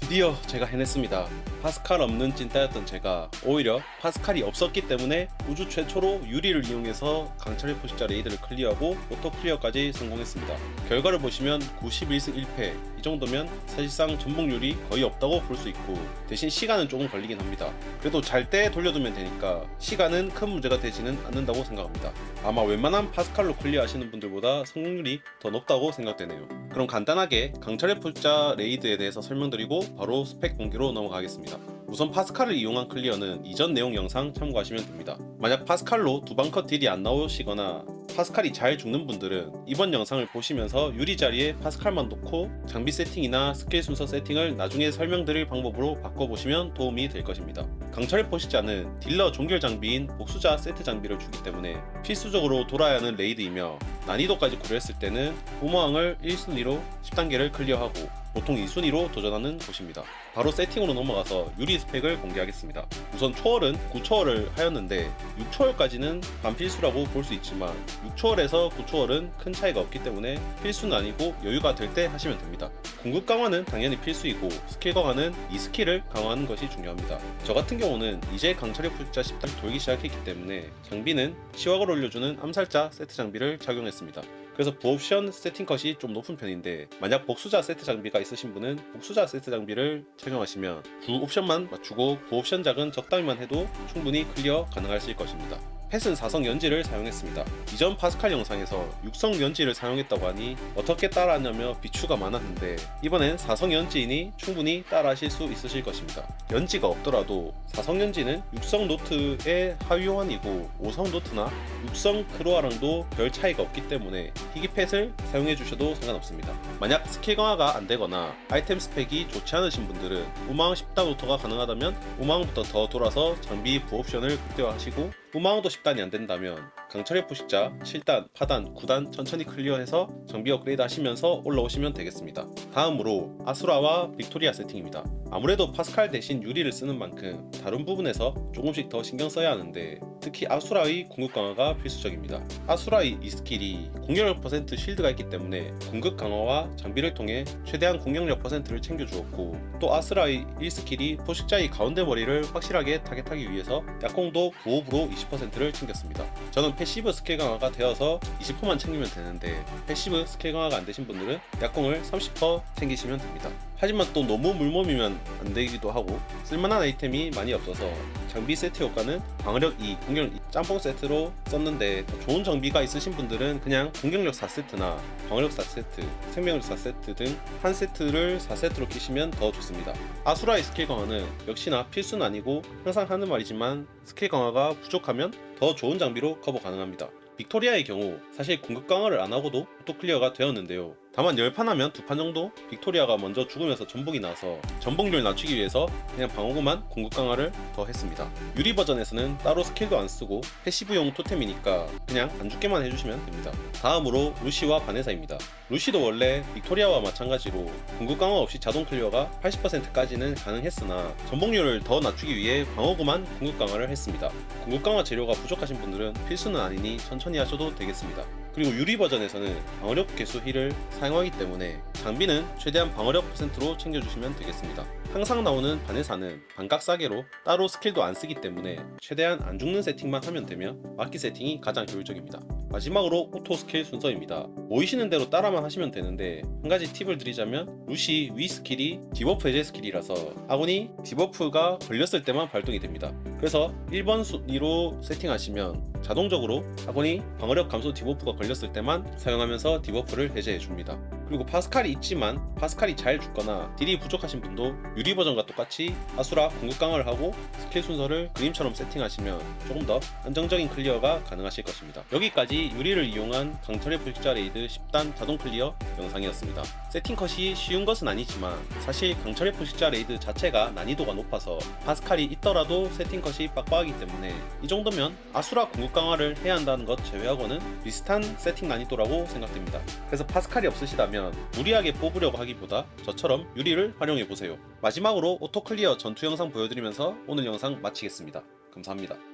드디어 제가 해냈습니다. 파스칼 없는 찐따였던 제가 오히려 파스칼이 없었기 때문에 우주 최초로 유리를 이용해서 강철의 포식자 레이드를 클리어하고 오토 클리어까지 성공했습니다. 결과를 보시면 91승 1패 이 정도면 사실상 전복률이 거의 없다고 볼 수 있고 대신 시간은 조금 걸리긴 합니다. 그래도 잘 때 돌려두면 되니까 시간은 큰 문제가 되지는 않는다고 생각합니다. 아마 웬만한 파스칼로 클리어 하시는 분들보다 성공률이 더 높다고 생각되네요. 그럼 간단하게 강철의 포식자 레이드에 대해서 설명드리고 바로 스펙 공개로 넘어가겠습니다. 우선 파스칼을 이용한 클리어는 이전 내용 영상 참고하시면 됩니다. 만약 파스칼로 두방컷 딜이 안 나오시거나 파스칼이 잘 죽는 분들은 이번 영상을 보시면서 유리 자리에 파스칼만 놓고 장비 세팅이나 스킬 순서 세팅을 나중에 설명드릴 방법으로 바꿔보시면 도움이 될 것입니다. 강철의 포식자는 딜러 종결 장비인 복수자 세트 장비를 주기 때문에 필수적으로 돌아야 하는 레이드이며 난이도까지 고려했을 때는 우모왕을 1순위로 10단계를 클리어하고 보통 2순위로 도전하는 곳입니다. 바로 세팅으로 넘어가서 유리 스펙을 공개하겠습니다. 우선 초월은 9초월을 하였는데 6초월까지는 반필수라고 볼 수 있지만 6초월에서 9초월은 큰 차이가 없기 때문에 필수는 아니고 여유가 될 때 하시면 됩니다. 공급 강화는 당연히 필수이고 스킬 강화는 이 스킬을 강화하는 것이 중요합니다. 저 같은 경우는 이제 강철의 풀자 10단 돌기 시작했기 때문에 장비는 시wak을 올려주는 암살자 세트 장비를 착용했습니다. 그래서 부옵션 세팅 컷이 좀 높은 편인데 만약 복수자 세트 장비가 있으신 분은 복수자 세트 장비를 착용하시면 주 옵션만 맞추고 부 옵션 작은 적당히만 해도 충분히 클리어 가능하실 것입니다. 펫은 4성 연지를 사용했습니다. 이전 파스칼 영상에서 6성 연지를 사용했다고 하니 어떻게 따라하냐며 비추가 많았는데 이번엔 4성 연지이니 충분히 따라하실 수 있으실 것입니다. 연지가 없더라도 4성 연지는 6성 노트의 하위 호환이고 5성 노트나 6성 크로아랑도 별 차이가 없기 때문에 희귀 펫을 사용해 주셔도 상관없습니다. 만약 스킬 강화가 안 되거나 아이템 스펙이 좋지 않으신 분들은 우마왕 10단 노터가 가능하다면 우마왕부터 더 돌아서 장비 부옵션을 극대화하시고 우마왕도 10 단이 안 된다면 강철의 포식자 7단, 8단, 9단 천천히 클리어해서 장비 업그레이드 하시면서 올라오시면 되겠습니다. 다음으로 아수라와 빅토리아 세팅입니다. 아무래도 파스칼 대신 유리를 쓰는 만큼 다른 부분에서 조금씩 더 신경 써야 하는데 특히 아수라의 공급 강화가 필수적입니다. 아수라의 이 스킬이 공격력 퍼센트 쉴드가 있기 때문에 공급 강화와 장비를 통해 최대한 공격력 퍼센트를 챙겨주었고 또 아수라의 1스킬이 포식자의 가운데 머리를 확실하게 타겟하기 위해서 약공도 부업으로 20%를 챙겼습니다. 저는 패시브 스킬 강화가 되어서 20%만 챙기면 되는데 패시브 스킬 강화가 안 되신 분들은 약공을 30% 챙기시면 됩니다. 하지만 또 너무 물몸이면 안 되기도 하고 쓸만한 아이템이 많이 없어서 장비 세트 효과는 방어력 2, 공격력 2 짬뽕 세트로 썼는데 더 좋은 장비가 있으신 분들은 그냥 공격력 4세트나 방어력 4세트, 생명력 4세트 등 한 세트를 4세트로 끼시면 더 좋습니다. 아수라의 스킬 강화는 역시나 필수는 아니고 항상 하는 말이지만 스킬 강화가 부족하면 더 좋은 장비로 커버 가능합니다. 빅토리아의 경우 사실 공급 강화를 안 하고도 오토 클리어가 되었는데요. 다만 10판 하면 두판 정도 빅토리아가 먼저 죽으면서 전복이 나서 전복률 낮추기 위해서 그냥 방어구만 공급 강화를 더 했습니다. 유리 버전에서는 따로 스킬도 안 쓰고 패시브용 토템이니까 그냥 안 죽게만 해주시면 됩니다. 다음으로 루시와 바네사입니다. 루시도 원래 빅토리아와 마찬가지로 공급 강화 없이 자동 클리어가 80%까지는 가능했으나 전복률을 더 낮추기 위해 방어구만 공급 강화를 했습니다. 공급 강화 재료가 부족하신 분들은 필수는 아니니 천천히 하셔도 되겠습니다. 그리고 유리 버전에서는 방어력 개수 힐을 사용하기 때문에 장비는 최대한 방어력 퍼센트로 챙겨주시면 되겠습니다. 항상 나오는 바네사는 반각 사계로 따로 스킬도 안 쓰기 때문에 최대한 안 죽는 세팅만 하면 되며 막기 세팅이 가장 효율적입니다. 마지막으로 오토 스킬 순서입니다. 보이시는 대로 따라만 하시면 되는데 한 가지 팁을 드리자면 루시 위 스킬이 디버프 해제 스킬이라서 아군이 디버프가 걸렸을 때만 발동이 됩니다. 그래서 1번 순위로 세팅하시면 자동적으로 아군이 방어력 감소 디버프가 걸렸을 때만 사용하면서 디버프를 해제해 줍니다. 그리고 파스칼이 있지만 파스칼이 잘 죽거나 딜이 부족하신 분도 유리 버전과 똑같이 아수라 공급 강화를 하고 스킬 순서를 그림처럼 세팅하시면 조금 더 안정적인 클리어가 가능하실 것입니다. 여기까지 유리를 이용한 강철의 불식자 레이드 10단 자동 클리어 영상이었습니다. 세팅 컷이 쉬운 것은 아니지만 사실 강철의 불식자 레이드 자체가 난이도가 높아서 파스칼이 있더라도 세팅 컷이 빡빡하기 때문에 이 정도면 아수라 공급 강화를 해야 한다는 것 제외하고는 비슷한 세팅 난이도라고 생각됩니다. 그래서 파스칼이 없으시다면 무리하게 뽑으려고 하기보다 저처럼 유리를 활용해 보세요. 마지막으로 오토 클리어 전투 영상 보여드리면서 오늘 영상 마치겠습니다. 감사합니다.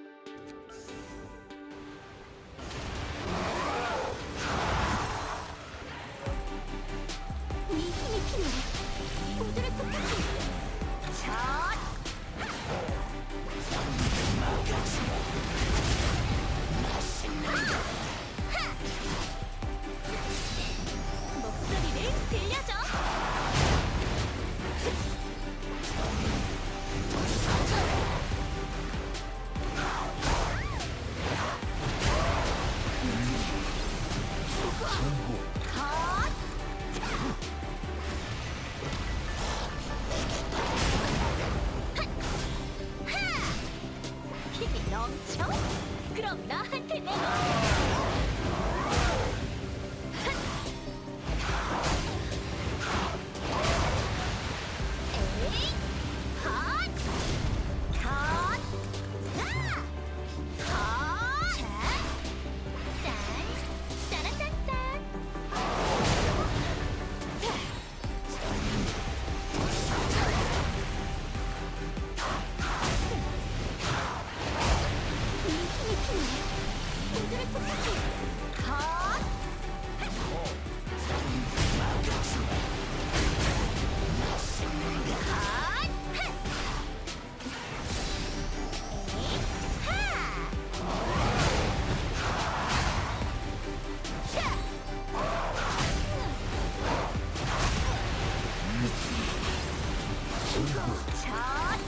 샷!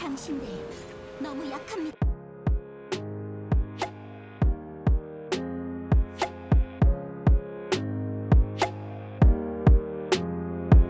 당신들 너무 약합니다.